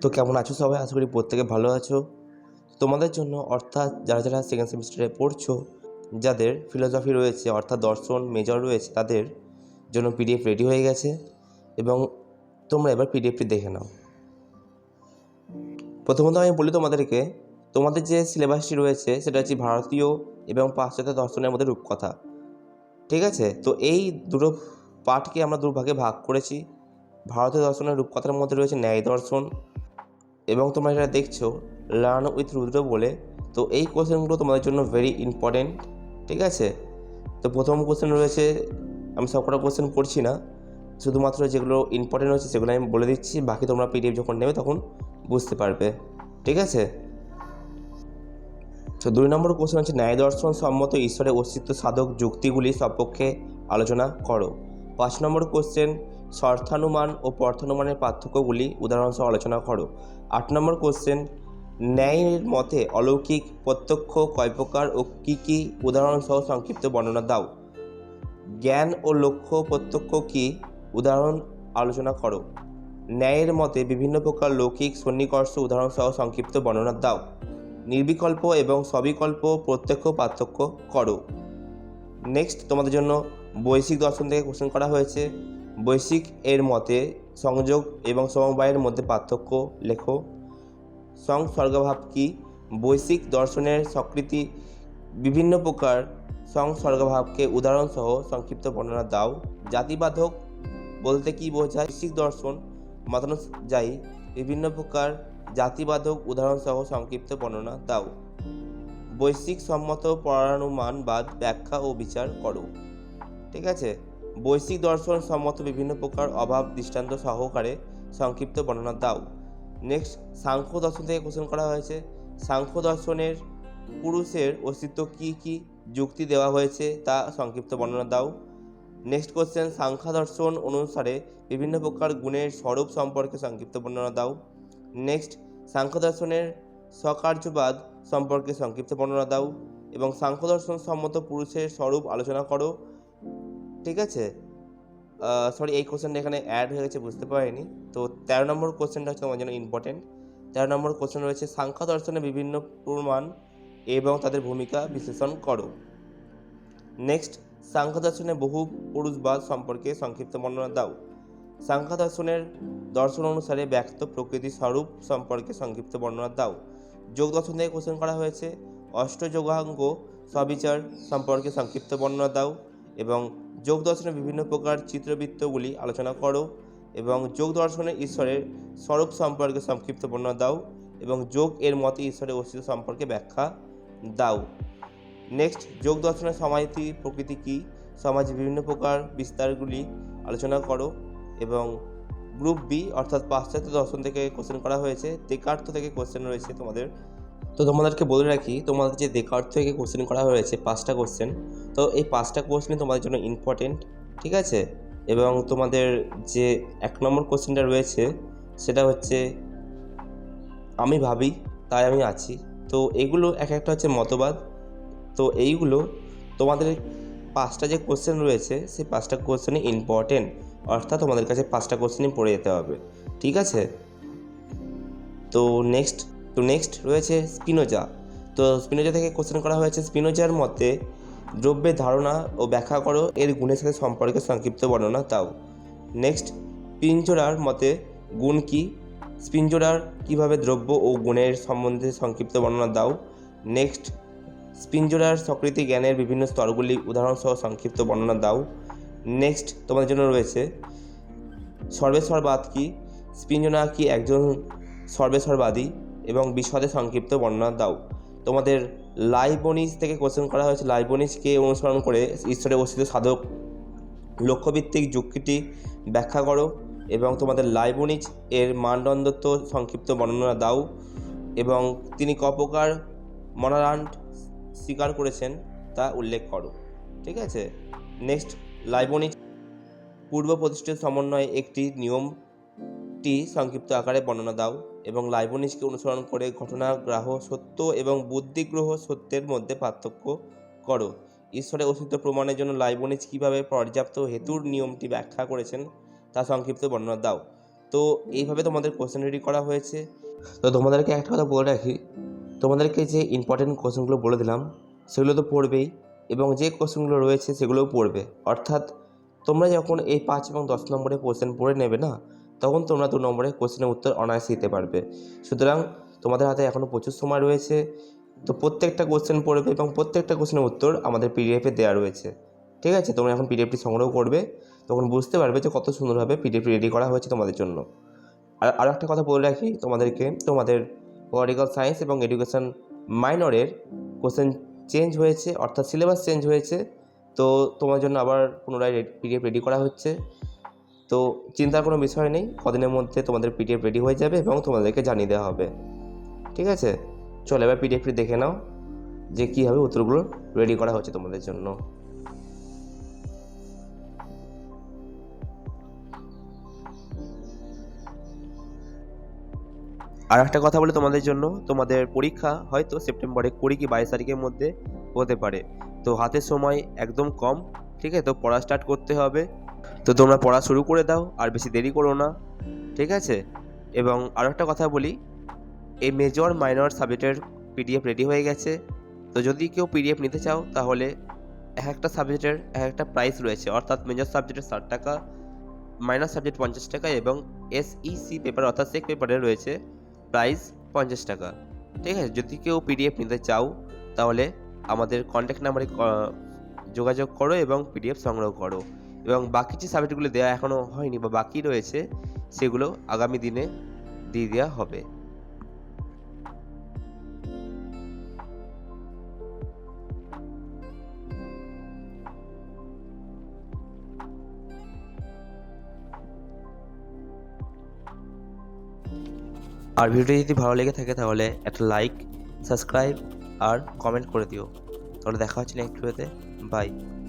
তো কেমন আছো সবাই? আশা করি প্রত্যেকে ভালো আছো। তোমাদের জন্য অর্থাৎ যারা যারা সেকেন্ড সেমিস্টারে পড়ছো, যাদের ফিলোসফি রয়েছে, অর্থাৎ দর্শন মেজর রয়েছে, তাদের জন্য পিডিএফ রেডি হয়ে গেছে এবং তোমরা এবার পিডিএফটি দেখে নাও। প্রথমত আমি বলি তোমাদেরকে, তোমাদের যে সিলেবাসটি রয়েছে, সেটা হচ্ছে ভারতীয় এবং পাশ্চাত্য দর্শনের মধ্যে রূপকথা। ঠিক আছে? তো এই দুটো পাঠকে আমরা দুভাগে ভাগ করেছি। ভারতীয় দর্শনের রূপকথার মধ্যে রয়েছে ন্যায় দর্শন এবং তোমরা এটা দেখছ লার্ন উইথ রুদ্র বলে, তো এই কোশ্চেনগুলো তোমাদের জন্য ভেরি ইম্পর্টেন্ট ঠিক আছে? তো প্রথম কোশ্চেন রয়েছে, আমি সবকটা কোশ্চেন পড়ছি না, শুধুমাত্র যেগুলো ইম্পর্টেন্ট হচ্ছে সেগুলো আমি বলে দিচ্ছি, বাকি তোমরা পিডিএফ যখন নেবে তখন বুঝতে পারবে, ঠিক আছে? তো দুই নম্বর কোশ্চেন হচ্ছে, ন্যায় দর্শন সম্মত ঈশ্বরের অস্তিত্ব সাধক যুক্তিগুলি সপক্ষে আলোচনা করো। পাঁচ নম্বর কোশ্চেন স্বর্থানুমান ও পর্থানুমানের পার্থক্যগুলি উদাহরণসহ আলোচনা করো। আট নম্বর কোশ্চেন ন্যায়ের মতে অলৌকিক, প্রত্যক্ষ কয় প্রকার ও কী কী উদাহরণসহ সংক্ষিপ্ত বর্ণনা দাও। জ্ঞান ও লক্ষ্য প্রত্যক্ষ কী? উদাহরণ আলোচনা করো। ন্যায়ের মতে বিভিন্ন প্রকার লৌকিক, সন্নিকর্ষ উদাহরণসহ সংক্ষিপ্ত বর্ণনা দাও। নির্বিকল্প এবং সবিকল্প প্রত্যক্ষ পার্থক্য করো। নেক্সট তোমাদের জন্য বৈশ্বিক দর্শন থেকে কোশ্চেন করা হয়েছে। বৈশ্বিক এর মতে সংযোগ এবং সমবায়ের মধ্যে পার্থক্য লেখো। সংসর্গভাব কি? বৈশ্বিক দর্শনের স্বীকৃতি বিভিন্ন প্রকার সংসর্গভাবকে উদাহরণসহ সংক্ষিপ্ত বর্ণনা দাও। জাতিবাধক বলতে কি বোঝায়? বৈশ্বিক দর্শন মতানুযায়ী বিভিন্ন প্রকার জাতিবাধক উদাহরণসহ সংক্ষিপ্ত বর্ণনা দাও। বৈশ্বিক সম্মত পরানুমানবাদ ব্যাখ্যা ও বিচার করো। ঠিক আছে? বৈশ্বিক দর্শন সম্মত বিভিন্ন প্রকার অভাব, দৃষ্টান্ত সহকারে সংক্ষিপ্ত বর্ণনা দাও। নেক্সট সাংখ্য দর্শন থেকে কোশ্চেন করা হয়েছে। সাংখ্য দর্শনের পুরুষের অস্তিত্ব কি কি যুক্তি দেওয়া হয়েছে তা সংক্ষিপ্ত বর্ণনা দাও। নেক্সট কোশ্চেন সাংখ্য দর্শন অনুসারে বিভিন্ন প্রকার গুণের স্বরূপ সম্পর্কে সংক্ষিপ্ত বর্ণনা দাও। নেক্সট সাংখ্য দর্শনের স্বকার্যবাদ সম্পর্কে সংক্ষিপ্ত বর্ণনা দাও এবং সাংখ্য দর্শন সম্মত পুরুষের স্বরূপ আলোচনা করো। ঠিক আছে? সরি এই কোশ্চেনটা এখানে অ্যাড হয়ে গেছে, বুঝতে পারিনি। তো তেরো নম্বর কোশ্চেনটা হচ্ছে আমার জন্য ইম্পর্টেন্ট তেরো নম্বর কোশ্চেন রয়েছে, সাংখ্য দর্শনের বিভিন্ন প্রমাণ এবং তাদের ভূমিকা বিশ্লেষণ করো। নেক্সট সাংখ্য দর্শনের বহু পুরুষবাদ সম্পর্কে সংক্ষিপ্ত বর্ণনা দাও। সাংখ্য দর্শনের দর্শন অনুসারে ব্যক্ত প্রকৃতি স্বরূপ সম্পর্কে সংক্ষিপ্ত বর্ণনা দাও। যোগ দর্শন থেকে কোশ্চেন করা হয়েছে, অষ্টযোগাঙ্গ সবিচার সম্পর্কে সংক্ষিপ্ত বর্ণনা দাও। এবং যোগ দর্শনের বিভিন্ন প্রকার চিত্রবৃত্তগুলি আলোচনা করো এবং যোগ দর্শনে ঈশ্বরের স্বরূপ সম্পর্কে সংক্ষিপ্ত বর্ণনা দাও এবং যোগ এর মতে ঈশ্বরের অস্তিত্ব সম্পর্কে ব্যাখ্যা দাও। নেক্সট যোগ দর্শনের সমাধি প্রকৃতি কী? সমাজে বিভিন্ন প্রকার বিস্তারগুলি আলোচনা করো এবং গ্রুপ বি অর্থাৎ পাশ্চাত্য দর্শন থেকে কোশ্চেন করা হয়েছে দেকার্থ থেকে কোশ্চেন রয়েছে তোমাদের তো তোমাদেরকে বলে রাখি, তোমাদের যে দেকার্থ থেকে কোশ্চেন করা হয়েছে, পাঁচটা কোশ্চেন তো এই পাঁচটা কোশ্চেন তোমাদের জন্য ইম্পর্টেন্ট ঠিক আছে? এবং তোমাদের যে এক নম্বর কোশ্চেনটা রয়েছে, সেটা হচ্ছে, আমি ভাবি, তাই আমি আছি। তো এগুলো এক একটা হচ্ছে মতবাদ। তো এইগুলো তোমাদের পাঁচটা যে কোশ্চেন রয়েছে, সেই পাঁচটা কোশ্চেনই ইম্পর্টেন্ট অর্থাৎ তোমাদের কাছে পাঁচটা কোশ্চেনই পড়ে যেতে হবে, ঠিক আছে? তো নেক্সট তো নেক্সট রয়েছে স্পিনোজা। তো স্পিনোজা থেকে কোশ্চেন করা হয়েছে, স্পিনোজার মতে দ্রব্যের ধারণা ও ব্যাখ্যা করো, এর গুণের সাথে সম্পর্কে সংক্ষিপ্ত বর্ণনা দাও। নেক্সট পিঞ্জোরার মতে গুণ কি? স্পিঞ্জোরার কীভাবে দ্রব্য ও গুণের সম্বন্ধে সংক্ষিপ্ত বর্ণনা দাও? নেক্সট স্পিঞ্জোরার সকৃতি জ্ঞানের বিভিন্ন স্তরগুলি উদাহরণসহ সংক্ষিপ্ত বর্ণনা দাও। নেক্সট তোমাদের জন্য রয়েছে, সর্বেশ্বরবাদ কি? স্পিঞ্জোনা কি একজন সর্বেশ্বরবাদী? এবং বিশদে সংক্ষিপ্ত বর্ণনা দাও। তোমাদের লাইবনিস থেকে কোশ্চেন করা হয়েছে। লাইবনিসকে অনুসরণ করে ঈশ্বরের অস্তিত্ব সাধক লক্ষ্যভিত্তিক যুক্তিটি ব্যাখ্যা করো এবং তোমাদের লাইবনিজ এর মানদণ্ডত্ব সংক্ষিপ্ত বর্ণনা দাও এবং তিনি কপকার মনারান্ট স্বীকার করেছেন তা উল্লেখ করো। ঠিক আছে? নেক্সট লাইবনিজ পূর্ব প্রতিষ্ঠিত সমন্বয়ে একটি নিয়মটি সংক্ষিপ্ত আকারে বর্ণনা দাও। এবং লাইবনিজকে অনুসরণ করে ঘটনাগ্রাহ সত্য এবং বুদ্ধিগ্রহ সত্যের মধ্যে পার্থক্য করো। ঈশ্বরের অস্তিত্ব প্রমাণের জন্য লাইবনিজ কীভাবে পর্যাপ্ত হেতুর নিয়মটি ব্যাখ্যা করেছেন তা সংক্ষিপ্ত বর্ণনা দাও। তো এইভাবে তোমাদের কোশ্চেন রেডি করা হয়েছে। তো তোমাদেরকে একটা কথা বলে রাখি। তোমাদেরকে যে ইম্পর্টেন্ট কোশ্চেনগুলো বলে দিলাম, সেগুলো তো পড়বেই এবং যে কোশ্চেনগুলো রয়েছে সেগুলোও পড়বে। অর্থাৎ তোমরা যখন এই পাঁচ এবং দশ নম্বরে কোশ্চেন পড়ে নেবে না তখন তোমরা দু নম্বরে কোশ্চেনের উত্তর অনায়াসে দিতে পারবে। সুতরাং তোমাদের হাতে এখনও প্রচুর সময় রয়েছে। তো প্রত্যেকটা কোশ্চেন পড়বে এবং প্রত্যেকটা কোশ্চেনের উত্তর আমাদের পিডিএফে দেওয়া রয়েছে। ঠিক আছে? তোমরা এখন পিডিএফটি সংগ্রহ করবে। তখন বুঝতে পারবে যে কত সুন্দরভাবে পিডিএফটি রেডি করা হয়েছে তোমাদের জন্য। আর আরও একটা কথা বলে রাখি তোমাদেরকে। তোমাদের পলিটিক্যাল সায়েন্স এবং এডুকেশন মাইনরের কোশ্চেন চেঞ্জ হয়েছে, অর্থাৎ সিলেবাস চেঞ্জ হয়েছে। তো তোমার জন্য আবার পুনরায় পিডিএফ রেডি করা হচ্ছে। তো চিন্তার কোনো বিষয় নেই, কদিনের মধ্যে তোমাদের পিডিএফ রেডি হয়ে যাবে এবং তোমাদেরকে জানিয়ে দেওয়া হবে। ঠিক আছে? চলো এবার পিডিএফটি দেখে নাও, যে কীভাবে উত্তরগুলো রেডি করা হচ্ছে তোমাদের জন্য। আর একটা কথা বলে তোমাদের জন্য, তোমাদের পরীক্ষা হয়তো সেপ্টেম্বরে কুড়ি কি বাইশ তারিখের মধ্যে হতে পারে। তো হাতের সময় একদম কম, ঠিক আছে? তো পড়া স্টার্ট করতে হবে। তো তোমরা পড়া শুরু করে দাও, আর বেশি দেরি করো না, ঠিক আছে? এবং আরও একটা কথা বলি এই মেজর মাইনর সাবজেক্টের পিডিএফ রেডি হয়ে গেছে। তো যদি কেউ পিডিএফ নিতে চাও, তাহলে এক একটা সাবজেক্টের এক একটা প্রাইস রয়েছে। অর্থাৎ মেজর সাবজেক্টের ষাট টাকা মাইনর সাবজেক্ট পঞ্চাশ টাকা এবং এসইসি পেপার অর্থাৎ সেক পেপারে রয়েছে প্রাইস পঞ্চাশ টাকা। ঠিক আছে? যদি কেউ পিডিএফ নিতে চাও, তাহলে আমাদের কন্ট্যাক্ট নাম্বারে যোগাযোগ করো এবং পিডিএফ সংগ্রহ করো। এবং বাকি যে সাবজেক্টগুলো দেওয়া এখনও হয়নি বা বাকি রয়েছে, সেগুলো আগামী দিনে দিয়ে দেওয়া হবে। আর ভিডিওটি যদি ভালো লেগে থাকে, তাহলে একটা লাইক, সাবস্ক্রাইব আর কমেন্ট করে দিও। তাহলে দেখা হচ্ছে নেক্সট ভিডিওতে। বাই।